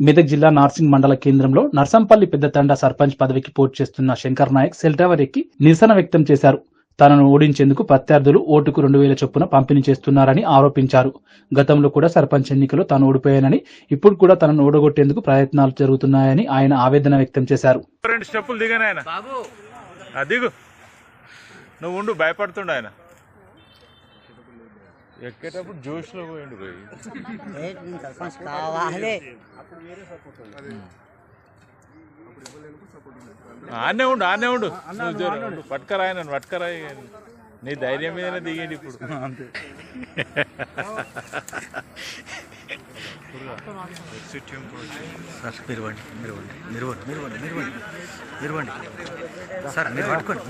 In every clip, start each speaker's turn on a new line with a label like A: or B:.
A: మెదక్ జిల్లా నార్సింగ్ మండల కేంద్రంలో నర్సంపల్లి పెద్దతండ సర్పంచ్ పదవికి పోటీ చేస్తున్న శంకర్ నాయక్ సెల్ టవర్ ఎక్కి నిరసన వ్యక్తం చేశారు. తనను ఓడించేందుకు ప్రత్యర్థులు ఓటుకు రెండు వేల చొప్పున పంపిణీ చేస్తున్నారని ఆరోపించారు. గతంలో కూడా సర్పంచ్ ఎన్నికలో తాను ఓడిపోయానని ఇప్పుడు కూడా తనను ఓడగొట్టేందుకు ప్రయత్నాలు జరుగుతున్నాయని ఆయన ఆవేదన వ్యక్తం చేశారు.
B: రెండు స్టెప్పులు దిగాను ఆయన. ఆ, దిగు. నువ్వు ఉండు భయపడుతుండు ఆయన. ఎక్కేటప్పుడు జోష్లో పోయిండు పోయి
C: సర్పంచ్ కావాలి.
B: ఆనే ఉండు ఆనే ఉండు. పట్టుకరా ఆయన పట్టుకరా నీ ధైర్యం మీదనే దిగేది ఇప్పుడు.
D: సార్ మీరు వండి మీరు వండి మీరు వండి మీరు వండి మీరు వండి. మీరు వండి సార్ మీరు పట్టుకోండి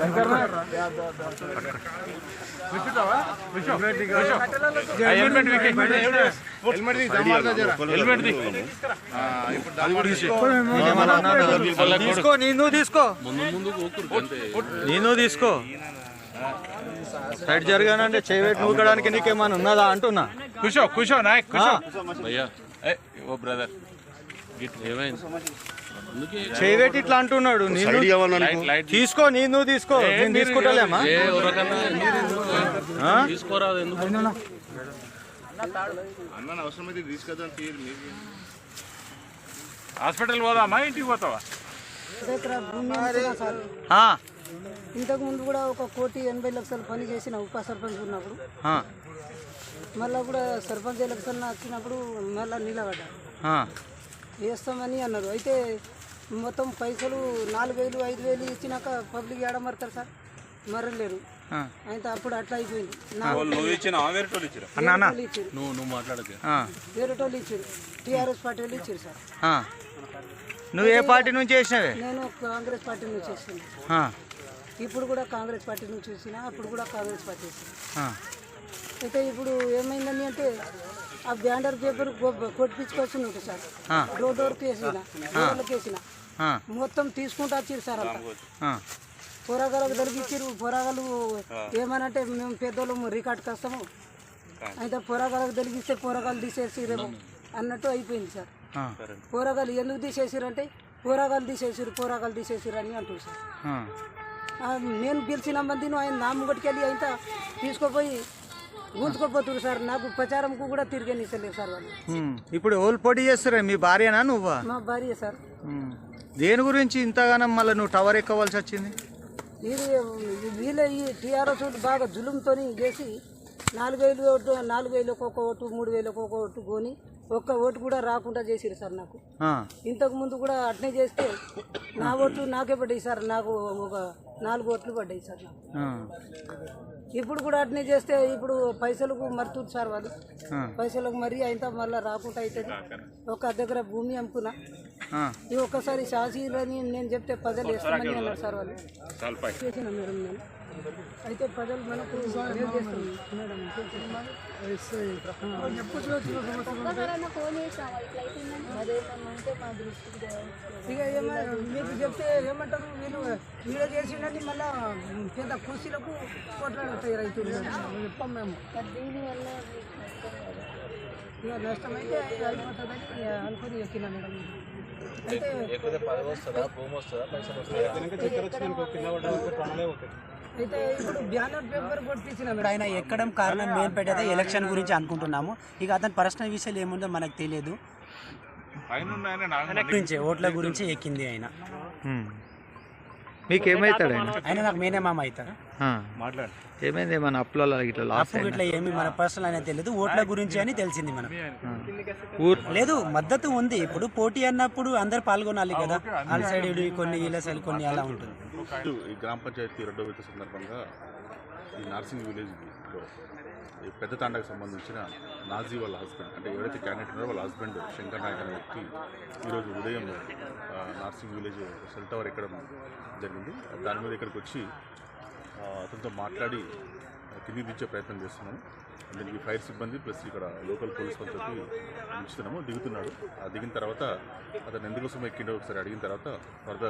B: ఆ, హెల్మెట్ వీకే. హెల్మెట్ తీ.
D: తీసుకో నేను తీసుకో నేను తీసుకో సైడ్ జరగానంటే చేయబెట్టి నూకడానికి నీకేమైనా ఉన్నదా? అంటున్నా.
B: కూర్చో కూర్చో నాయక్ కూర్చో. ఓ బ్రదర్
D: చేయబెట్టి ఇట్లా అంటున్నాడు నేను
B: లైట్ లైట్
D: తీసుకో. నేను తీసుకో తీసుకుంటలేమా? ఆ?
B: హాస్పిటల్ పోదామా? ఇంటికి పోతావా?
E: ఇంతకు ముందు కూడా ఒక కోటి ఎనభై లక్షలు పని చేసిన ఉప సర్పంచ్ ఉన్నప్పుడు
D: ఆ,
E: మళ్ళీ కూడా సర్పంచ్ ఎలక్షన్ వచ్చినప్పుడు మళ్ళీ నిలబడ్డా. వేస్తామని అన్నారు. అయితే మొత్తం పైసలు నాలుగు వేలు ఐదు వేలు ఇచ్చినాక పబ్లిక్ ఏడ మరతారు సార్? మరలేరు. అయితే అప్పుడు అట్లా అయిపోయింది. వేరే వాళ్ళు ఇచ్చారు? టీఆర్ఎస్ పార్టీ వాళ్ళు ఇచ్చారు సార్.
D: నువ్వు ఏ పార్టీ నుంచి చేసినవే?
E: నేను కాంగ్రెస్ పార్టీ నుంచి
D: ఆ,
E: ఇప్పుడు కూడా కాంగ్రెస్ పార్టీ నుంచి వచ్చిన అప్పుడు కూడా కాంగ్రెస్ పార్టీ వచ్చింది
D: ఆ,
E: అయితే ఇప్పుడు ఏమైందని అంటే ఆ బ్యాండర్ పేపర్ ఉంటుంది సార్. డోర్ వేసిన డోర్లకు వేసిన
D: ఆ,
E: మొత్తం తీసుకుంటూ వచ్చిరు సార్ అంతా. పోరాగాలకు తొలగించారు పోరాగాలు ఏమనంటే మేము పెద్దోళ్ళము రికార్డ్కి వస్తాము అయితే పోరాగాలకు తొలగిస్తే పోరాగాలు తీసేసిరేమో అన్నట్టు అయిపోయింది సార్. పోరాగాలు ఎందుకు తీసేసిరంటే పోరాగాలు తీసేసిరు పోరాగాలు తీసేసిరు అని అంటారు సార్. నేను గెలిచిన మందిని ఆయన నా ముంగటికెళ్ళి ఆయన తీసుకుపోయి గుంజుకోపోతున్నారు సార్. నాకు ప్రచారంకు కూడా తిరిగనిస్తలేదు సార్ వాళ్ళు.
D: ఇప్పుడు ఓళ్ళు పోటీ చేస్తారా మీ భార్యనా నువ్వా?
E: మా భార్య సార్.
D: దేని గురించి ఇంతగానం మళ్ళీ నువ్వు టవర్ ఎక్కవలసి వచ్చింది?
E: ఇది వీళ్ళ ఈ టీఆర్ఎస్ బాగా జులుంతో చేసి నాలుగు వేలు ఓటు నాలుగు వేలకు ఒక ఓటు మూడు వేలకు ఒక ఓటు కొని ఒక్క ఓటు కూడా రాకుండా చేసిరు సార్ నాకు. ఇంతకు ముందు కూడా అట్నే చేస్తే నా ఓట్లు నాకే పడ్డాయి సార్. నాకు ఒక నాలుగు ఓట్లు పడ్డాయి సార్ నాకు. ఇప్పుడు కూడా అట్నే చేస్తే ఇప్పుడు పైసలకు మరుతుంది సార్ వాళ్ళు. పైసలకు మరీ అయినా మళ్ళీ రాకుండా అవుతుంది ఒక దగ్గర భూమి అమ్ముకున్నా.
D: ఆ.
E: ఈ ఒక్కసారి శాసీలని నేను చెప్తే ప్రజలు వేస్తామని అన్నారు సార్ వాళ్ళు. చేసిన మేడం నేను. అయితే ప్రజలు మనకు ఇక మీకు చెప్తే ఏమంటారు? వీళ్ళు వీళ్ళు చేసిండని మళ్ళా పెద్ద కృషిలకు కొట్లాడుతాయి రైతులు. చెప్పాం మేము. ఇక నష్టం అయితే అయిపోతుందని అనుకుని ఎక్కినా మేడం. అయితే అయితే ఇప్పుడు బ్యానర్ పేపర్ కొట్టించిన
C: ఇప్పుడు
E: మేడం.
C: ఆయన ఎక్కడం కారణం మెయిన్ పెట్టేదే ఎలక్షన్ గురించి అనుకుంటున్నాము. ఇక అతని పర్సనల్ విషయాలు ఏముందో మనకు తెలియదు. గురించి ఓట్ల గురించి ఎక్కింది ఆయన.
D: మీకేమవుతాడు ఆయన?
C: ఆయన నాకు మేనే మామ అవుతాడు.
D: ఆ. ఏమైంది ఏమన్నా అప్పులలో ఇట్లా లాస్
C: అప్పు ఇట్లా ఏమి మన పర్సనల్ అనేది తెలియదు ఓట్ల గురించి అని తెలిసింది మనం లేదు మద్దతు ఉంది. ఇప్పుడు పోటీ అన్నప్పుడు అందరు పాల్గొనాలి కదా. వాళ్ళ సైడ్ కొన్ని వీళ్ళ సైడ్ కొన్ని అలా ఉంటుంది.
F: ఈ గ్రామ పంచాయతీ రెండో విడత సందర్భంగా ఈ నర్సింగ్ విలేజ్లో ఈ పెద్ద తాండకు సంబంధించిన నాజీ వాళ్ళ హస్బెండ్ అంటే ఎవరైతే క్యాండిడేట్ ఉన్నారో వాళ్ళ హస్బెండ్ శంకర్ నాయక్ అనే వ్యక్తి ఈరోజు ఉదయం నర్సింగ్ విలేజ్ సెల్ టవర్ ఎక్కడం జరిగింది. దాని మీద ఇక్కడికి వచ్చి అతనితో మాట్లాడి కింది దించే ప్రయత్నం చేస్తున్నాము. దీనికి ఫైర్ సిబ్బంది ప్లస్ ఇక్కడ లోకల్ పోలీస్ వాళ్ళతో ఉంచుతున్నాము దిగుతున్నాడు. ఆ దిగిన తర్వాత అతను ఎందుకోసం ఎక్కిండో ఒకసారి అడిగిన తర్వాత ఫర్దర్